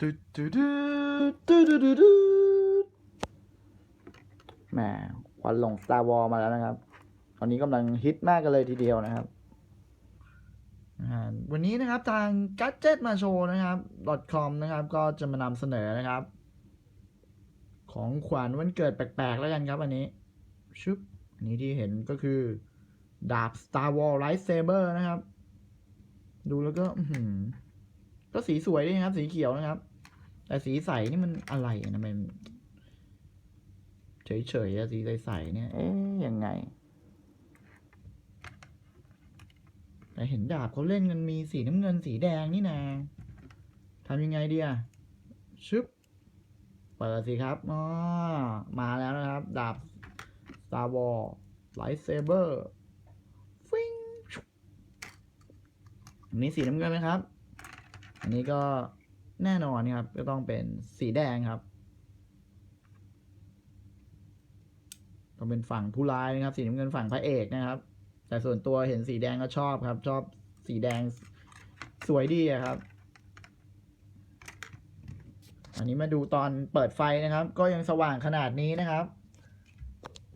ดูดูดูดูดูดูดูแหมควันหลง Star War มาแล้วนะครับ ตอนนี้กำลังฮิตมากกันเลยทีเดียวนะครับ วันนี้นะครับทาง Gadget มาโชว์นะครับ .com นะครับ ก็จะมานำเสนอนะครับ ของขวัญวันเกิดแปลกๆ แล้วกันครับอันนี้ชุบอันนี้ที่เห็นก็คือ ดาบ Star War Lightsaber นะครับ ดูแล้วก็ก็สีสวยดีครับ สีเขียวนะครับ แต่สีใสนี่มันอะไรนะมันเฉยๆอะสีใสๆเนี่ย เอ๊ยยังไง แต่เห็นดาบเขาเล่นกันมีสีน้ำเงินสีแดงนี่นาทำยังไงดีอะชึบเปิดสิครับอ๋อมาแล้วนะครับ ดาบ Star war Lightsaber ฟิงอันนี้สีน้ำเงินไหมครับ อันนี้ก็ แน่นอนครับ ก็ต้องเป็นสีแดงครับ ต้องเป็นฝั่งผู้ร้ายนะครับ สีน้ำเงินฝั่งพระเอกนะครับ แต่ส่วนตัวเห็นสีแดงก็ชอบครับ ชอบสีแดงสวยดีครับ อันนี้มาดูตอนเปิดไฟนะครับ ก็ยังสว่างขนาดนี้นะครับ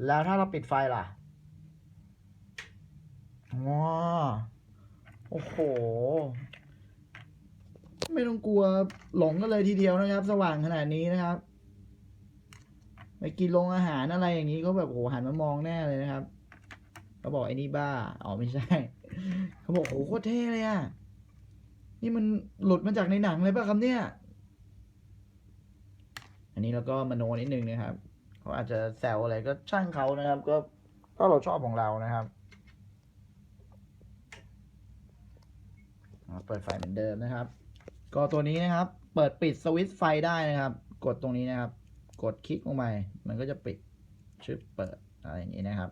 แล้วถ้าเราปิดไฟล่ะว้าโอ้โห ไม่ต้องกลัวหลงกันเลยทีเดียวนะครับ สว่างขนาดนี้นะครับไปกินโรงอาหารอะไรอย่างนี้ก็แบบโหหันมามองแน่เลยนะครับเขาบอกไอ้นี่บ้าอ๋อไม่ใช่เขาบอกโหโคตรเท่เลยอะนี่มันหลุดมาจากในหนังเลยป่ะครับเนี่ย อันนี้เราก็มโนนิดนึงนะครับเขาอาจจะแซวอะไรก็ช่างเขานะครับ ก็ก็เราชอบของเรานะครับอ่าเปิดไฟเหมือนเดิมนะครับ ก็ตัวนี้นะครับ เปิดปิดสวิตช์ไฟได้นะครับ กดตรงนี้นะครับ กดคลิกลงไปมันก็จะปิดชึบเปิดอะไรอย่างนี้นะครับ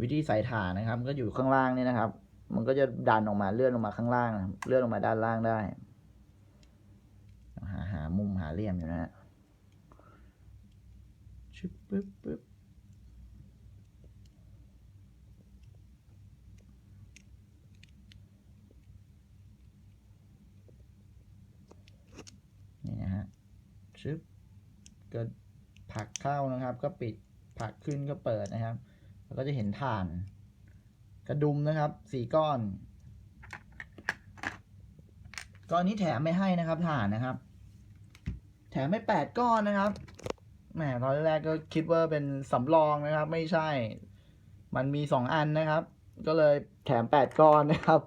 วิธีใส่ถ่านนะครับ ก็อยู่ข้างล่างนี่นะครับ มันก็จะดันออกมาเลื่อนลงมาข้างล่างเลื่อนลงมาด้านล่างได้ หาหามุมหาเหลี่ยมอยู่นะฮะชึบปึ๊บปึ๊บนี่นะฮะ ชึบเก็ผลักเข้านะครับ ก็ปิดผักขึ้นก็เปิดนะครับ แล้วก็จะเห็นถ่าน กระดุมนะครับสี่ก้อน ก้อนนี้แถมไม่ให้นะครับถ่านนะครับ แถมไม่แปดก้อนนะครับแหมตอนแรกก็คิดว่าเป็นสำรองนะครับ ไม่ใช่ มันมีสองอันนะครับ ก็เลยแถมแปดก้อนนะครับ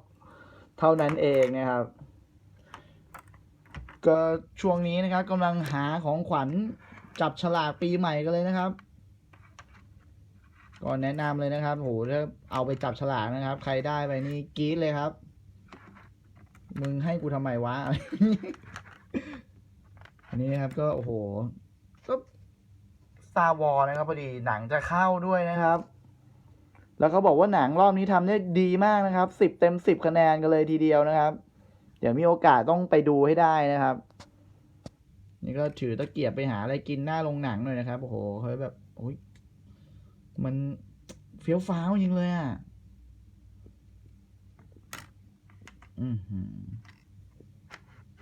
เท่านั้นเองนะครับ ก็ช่วงนี้นะครับกำลังหาของขวัญจับฉลากปีใหม่กันเลยนะครับก็แนะนำเลยนะครับโหถ้าเอาไปจับฉลากนะครับ ใครได้ไปนี่กรี๊ดเลยครับ มึงให้กูทำไมวะอันนี้นะครับก็โอ้โหก็ Star Wars นะครับพอดีหนังจะเข้าด้วยนะครับ แล้วเขาบอกว่าหนังรอบนี้ทำได้ดีมากนะครับสิบเต็มสิบคะแนนกันเลยทีเดียวนะครับ เดี๋ยวมีโอกาสต้องไปดูให้ได้นะครับ นี่ก็ถือตะเกียบไปหาอะไรกินหน้าโรงหนังหน่อยนะครับโอ้โหเขาแบบโอ้ยมันเฟี้ยวฟ้าวจริงเลยอะ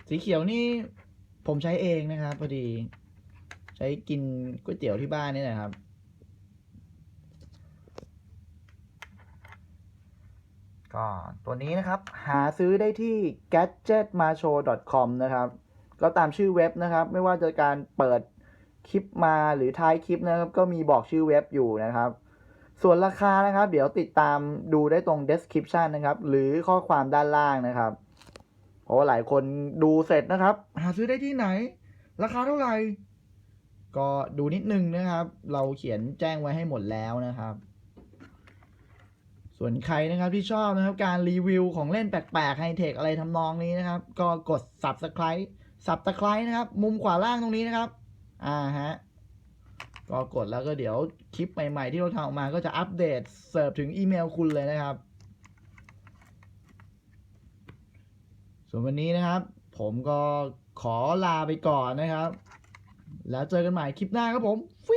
สีเขียวนี่ผมใช้เองนะครับพอดี ใช้กินก๋วยเตี๋ยวที่บ้านนี่นะครับ ก็ตัวนี้นะครับ หาซื้อได้ที่ gadgetmacho.com นะครับ ก็ตามชื่อเว็บนะครับ ไม่ว่าจะการเปิดคลิปมาหรือท้ายคลิปนะครับ ก็มีบอกชื่อเว็บอยู่นะครับ ส่วนราคานะครับ เดี๋ยวติดตามดูได้ตรง description นะครับ หรือข้อความด้านล่างนะครับเพราะว่าหลายคนดูเสร็จนะครับ หาซื้อได้ที่ไหน ราคาเท่าไหร่ ก็ดูนิดนึงนะครับ เราเขียนแจ้งไว้ให้หมดแล้วนะครับ ส่วนใครนะครับที่ชอบนะครับการรีวิวของเล่นแปลกๆไฮเทคอะไรทำนองนี้นะครับ ก็กด subscribe subscribe นะครับ มุมขวาล่างตรงนี้นะครับอ่าฮะก็กดแล้วก็เดี๋ยวคลิปใหม่ๆที่เราทำออกมาก็จะอัปเดตเสิร์ฟถึงอีเมลคุณเลยนะครับ ส่วนวันนี้นะครับ ผมก็ขอลาไปก่อนนะครับ แล้วเจอกันใหม่คลิปหน้าครับผมฟิ